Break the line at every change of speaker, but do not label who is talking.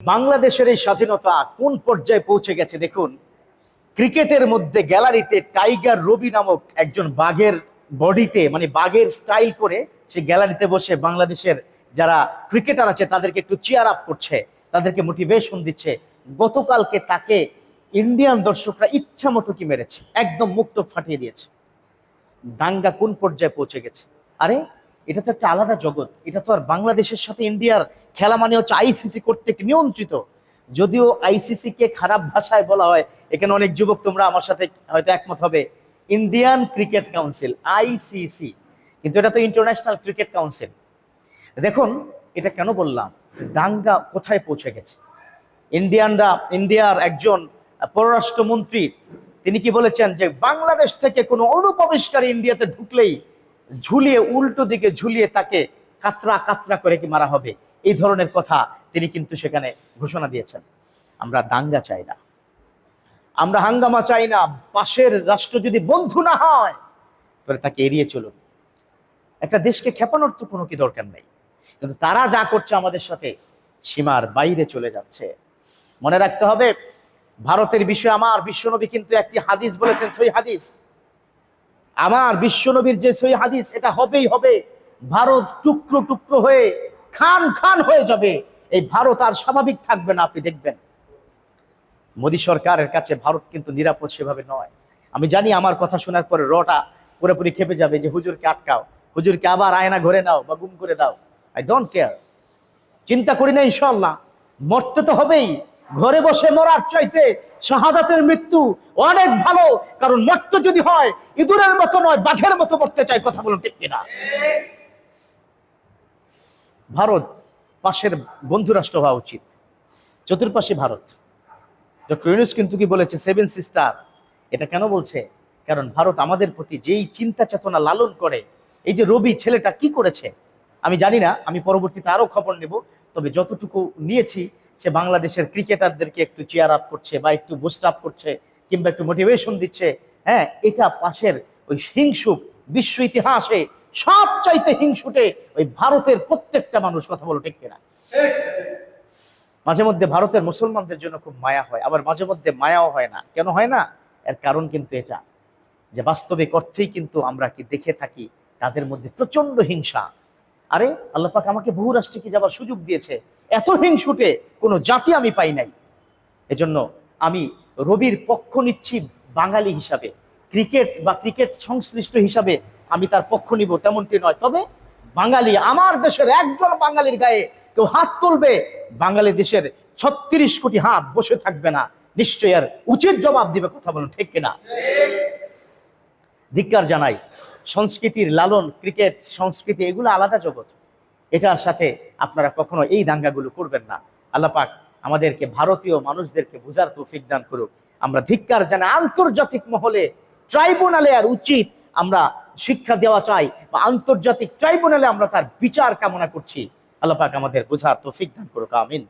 বাংলাদেশের এই স্বাধীনতা কোন পর্যায়ে পৌঁছে গেছে দেখুন? ক্রিকেটের মধ্যে গ্যালারিতে টাইগার রবি নামক একজন বাঘের বডিতে মানে বাঘের স্টাইল করে সে গ্যালারিতে বসে বাংলাদেশের যারা ক্রিকেটার আছে তাদেরকে একটু চেয়ার আপ করছে, তাদেরকে মোটিভেশন দিচ্ছে। গতকালকে তাকে ইন্ডিয়ান দর্শকরা ইচ্ছা মতো কি মেরেছে? একদম মুক্ত ফাটিয়ে দিয়েছে। দাঙ্গা কোন পর্যায়ে পৌঁছে গেছে? আরে এটা তো একটা আলাদা জগৎ। এটা তো আর বাংলাদেশের সাথে ইন্ডিয়ার খেলা মানে হচ্ছে আইসিসি কর্তৃক নিয়ন্ত্রিত। যদিও আইসিসি কে খারাপ ভাষায় বলা হয়, এখানে অনেক যুবক তোমরা আমার সাথে হয়তো একমত হবে। ইন্ডিয়ান ক্রিকেট কাউন্সিল আইসিসি কিন্তু এটা তো ইন্টারন্যাশনাল ক্রিকেট কাউন্সিল দেখুন, এটা কেন বললাম? দাঙ্গা কোথায় পৌঁছে গেছে? ইন্ডিয়ানরা ইন্ডিয়ার একজন পররাষ্ট্রমন্ত্রী, তিনি কি বলেছেন যে বাংলাদেশ থেকে কোনো অনুপ্রবেশকারী ইন্ডিয়াতে ঢুকলেই ঝুলিয়ে, উল্টো দিকে ঝুলিয়ে তাকে কাতরা কাতরা করে কি মারা হবে? এই ধরনের কথা তিনি কিন্তু সেখানে ঘোষণা দিয়েছেন। আমরা দাঙ্গা চাই না। আমরা হাঙ্গামা চাই না। পাশের রাষ্ট্র যদি বন্ধু না হয়, তাহলে তাকে এড়িয়ে চলুন। একটা দেশকে খেপানোর তো কোনো কি দরকার নেই। কিন্তু তারা যা করছে আমাদের সাথে সীমার বাইরে চলে যাচ্ছে। মনে রাখতে হবে, ভারতের বিষয়ে আমার বিশ্বনবী কিন্তু একটি হাদিস বলেছেন সেই হাদিস। আমার বিশ্বনবীর যে সই হাদিস, এটা হবেই হবে। ভারত টুকরো টুকরো হয়ে, খান খান হয়ে যাবে। এই ভারত আর স্বাভাবিক থাকবে না, আপনি দেখবেন। মোদী সরকারের কাছে ভারত কিন্তু নিরাপদ সেভাবে নয়। আমি জানি আমার কথা শোনার পরে রটা পুরোপুরি খেপে যাবে যে, হুজুরকে আটকাও। হুজুরকে আবার আয়না ঘরে নাও বা গুম করে দাও। আই ডোন্ট কেয়ার চিন্তা করি না ইনশাল্লাহ মরতে তো হবেই। ঘরে বসে মরার চাইতে শাহাদাতের মৃত্যু অনেক ভালো, কারণ মরতে যদি হয়, ইঁদুরের মতো নয়, বাঘের মতো মরতে চাই কথা বলুন ঠিক কিনা? ভারত পাশের বন্ধু রাষ্ট্র হওয়া উচিত। চতুর্পাশে ভারত। ডক্টর ইউনুস কিন্তু কি বলেছে? সেভেন সিস্টার এটা কেন বলছে? কারণ ভারত আমাদের প্রতি যেই চিন্তা চেতনা লালন করে, এই যে রবি ছেলেটা কি করেছে, আমি জানি না, আমি পরবর্তীতে আরও খবর নেব, তবে যতটুকু নিয়েছি সে বাংলাদেশের ক্রিকেটারদেরকে একটু চেয়ার আপ করছে বা একটু বুস্ট আপ করছে কিংবা একটু মোটিভেশন দিচ্ছে হ্যাঁ এটা পাশের ওই হিংসুক বিশ্ব ইতিহাসে সব চাইতে হিংসুটে ওই ভারতের প্রত্যেকটা মানুষ কথা বলো ঠিক কিনা? মাঝে মধ্যে ভারতের মুসলমানদের জন্য খুব মায়া হয়, আবার মাঝে মধ্যে মায়াও হয় না। কেন হয় না? এর কারণ কিন্তু এটা, যে বাস্তবিক অর্থেই কিন্তু আমরা কি দেখে থাকি, তাদের মধ্যে প্রচণ্ড হিংসা। আরে আল্লাপাক আমাকে বহু রাষ্ট্রে কি যাবার সুযোগ দিয়েছে? এত হিংসুটে কোনো জাতি আমি পাই নাই। এজন্য আমি রবির পক্ষ নিচ্ছি বাঙালি হিসাবে। ক্রিকেট বা ক্রিকেট সংশ্লিষ্ট হিসাবে আমি তার পক্ষ নিব, তেমনটি নয়। তবে বাঙালি, আমার দেশের একজন বাঙালির গায়ে কেউ হাত তুলবে, বাঙালি দেশের ছত্রিশ কোটি হাত বসে থাকবে না। নিশ্চয় আর উচিত জবাব দিবে কথা বলুন, ঠিক কিনা? ধিক্কার জানাই, সংস্কৃতির লালন, ক্রিকেট, সংস্কৃতি, এগুলো আলাদা জগৎ। এটার সাথে আপনারা কখনো এই দাঙ্গাগুলো করবেন না। আল্লাহ পাক আমাদেরকে, ভারতীয় মানুষদেরকে বুঝার তৌফিক দান করুক। আমরা ধিক্কার জানে আন্তর্জাতিক মহলে ট্রাইব্যুনালে আর উচিত আমরা শিক্ষা দেওয়া চাই বা আন্তর্জাতিক ট্রাইব্যুনালে আমরা তার বিচার কামনা করছি। আল্লাহ আমাদের বুঝার তৌফিক দান করুক আমিন।